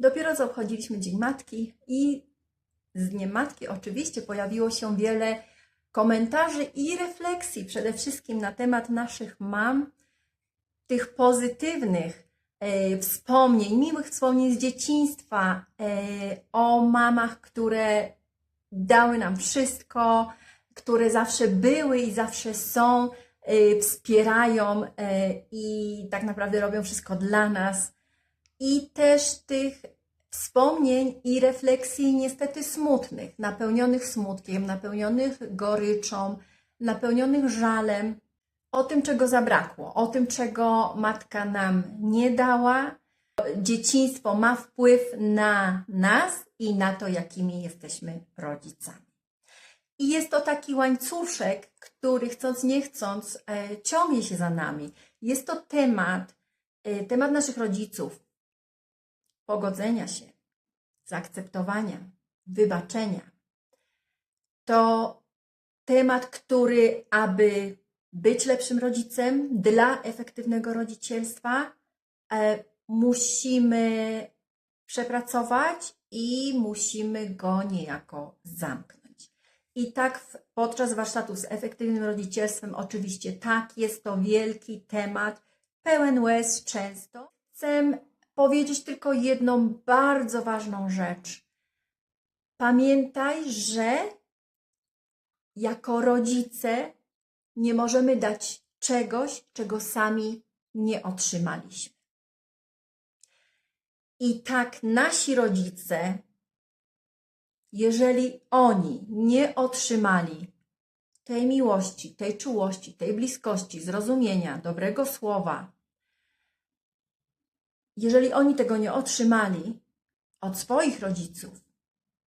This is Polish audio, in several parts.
Dopiero co obchodziliśmy Dzień Matki i z Dniem Matki oczywiście pojawiło się wiele komentarzy i refleksji, przede wszystkim na temat naszych mam, tych pozytywnych e, wspomnień, miłych wspomnień z dzieciństwa, e, o mamach, które dały nam wszystko, które zawsze były i zawsze są, e, wspierają e, i tak naprawdę robią wszystko dla nas. I też tych wspomnień i refleksji niestety smutnych, napełnionych smutkiem, napełnionych goryczą, napełnionych żalem o tym, czego zabrakło, o tym, czego matka nam nie dała. Dzieciństwo ma wpływ na nas i na to, jakimi jesteśmy rodzicami. I jest to taki łańcuszek, który chcąc nie chcąc e, ciągnie się za nami. Jest to temat, e, temat naszych rodziców, pogodzenia się, zaakceptowania, wybaczenia. To temat, który, aby być lepszym rodzicem dla efektywnego rodzicielstwa, e, musimy przepracować i musimy go niejako zamknąć. I tak w, podczas warsztatu z efektywnym rodzicielstwem, oczywiście tak, jest to wielki temat, pełen łez często. Chcę powiedzieć tylko jedną bardzo ważną rzecz. Pamiętaj, że jako rodzice nie możemy dać czegoś, czego sami nie otrzymaliśmy. I tak nasi rodzice, jeżeli oni nie otrzymali tej miłości, tej czułości, tej bliskości, zrozumienia, dobrego słowa, jeżeli oni tego nie otrzymali od swoich rodziców,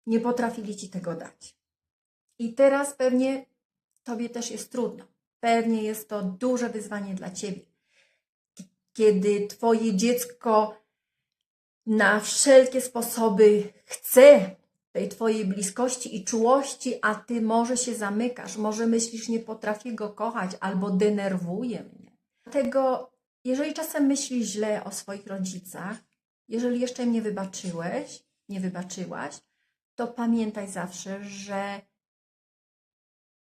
nie potrafili ci tego dać. I teraz pewnie tobie też jest trudno. Pewnie jest to duże wyzwanie dla ciebie. Kiedy twoje dziecko na wszelkie sposoby chce tej twojej bliskości i czułości, a ty może się zamykasz, może myślisz, nie potrafię go kochać albo denerwuje mnie. Dlatego, jeżeli czasem myślisz źle o swoich rodzicach, jeżeli jeszcze im nie wybaczyłeś, nie wybaczyłaś, to pamiętaj zawsze, że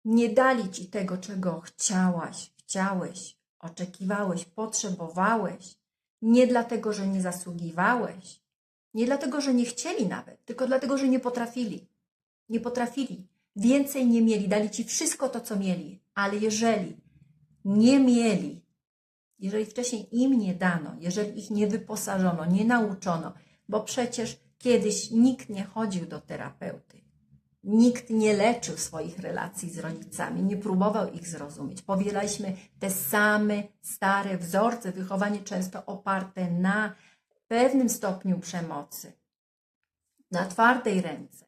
nie dali ci tego, czego chciałaś, chciałeś, oczekiwałeś, potrzebowałeś. Nie dlatego, że nie zasługiwałeś, nie dlatego, że nie chcieli nawet, tylko dlatego, że nie potrafili. Nie potrafili. Więcej nie mieli, dali ci wszystko to, co mieli, ale jeżeli nie mieli, jeżeli wcześniej im nie dano, jeżeli ich nie wyposażono, nie nauczono, bo przecież kiedyś nikt nie chodził do terapeuty, nikt nie leczył swoich relacji z rodzicami, nie próbował ich zrozumieć. Powielaliśmy te same stare wzorce, wychowanie często oparte na pewnym stopniu przemocy, na twardej ręce.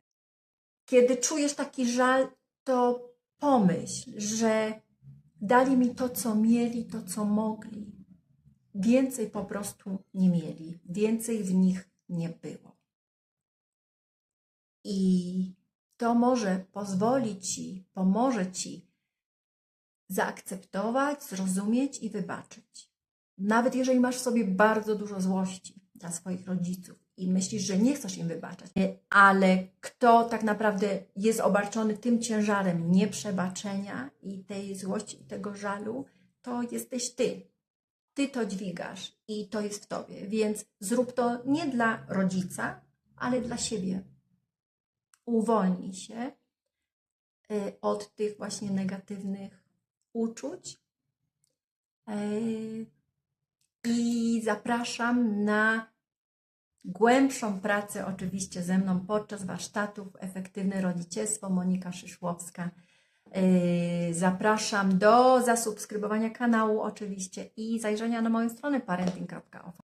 Kiedy czujesz taki żal, to pomyśl, że dali mi to, co mieli, to, co mogli. Więcej po prostu nie mieli, więcej w nich nie było. I to może pozwolić ci, pomoże ci zaakceptować, zrozumieć i wybaczyć. Nawet jeżeli masz w sobie bardzo dużo złości dla swoich rodziców i myślisz, że nie chcesz im wybaczać, ale kto tak naprawdę jest obarczony tym ciężarem nieprzebaczenia i tej złości i tego żalu, to jesteś ty. Ty to dźwigasz i to jest w tobie, więc zrób to nie dla rodzica, ale dla siebie. Uwolnij się y, od tych właśnie negatywnych uczuć. Y, I zapraszam na głębszą pracę, oczywiście ze mną podczas warsztatów Efektywne Rodzicielstwo. Monika Szyszłowska. Y, Zapraszam do zasubskrybowania kanału, oczywiście, i zajrzenia na moją stronę parenting.office.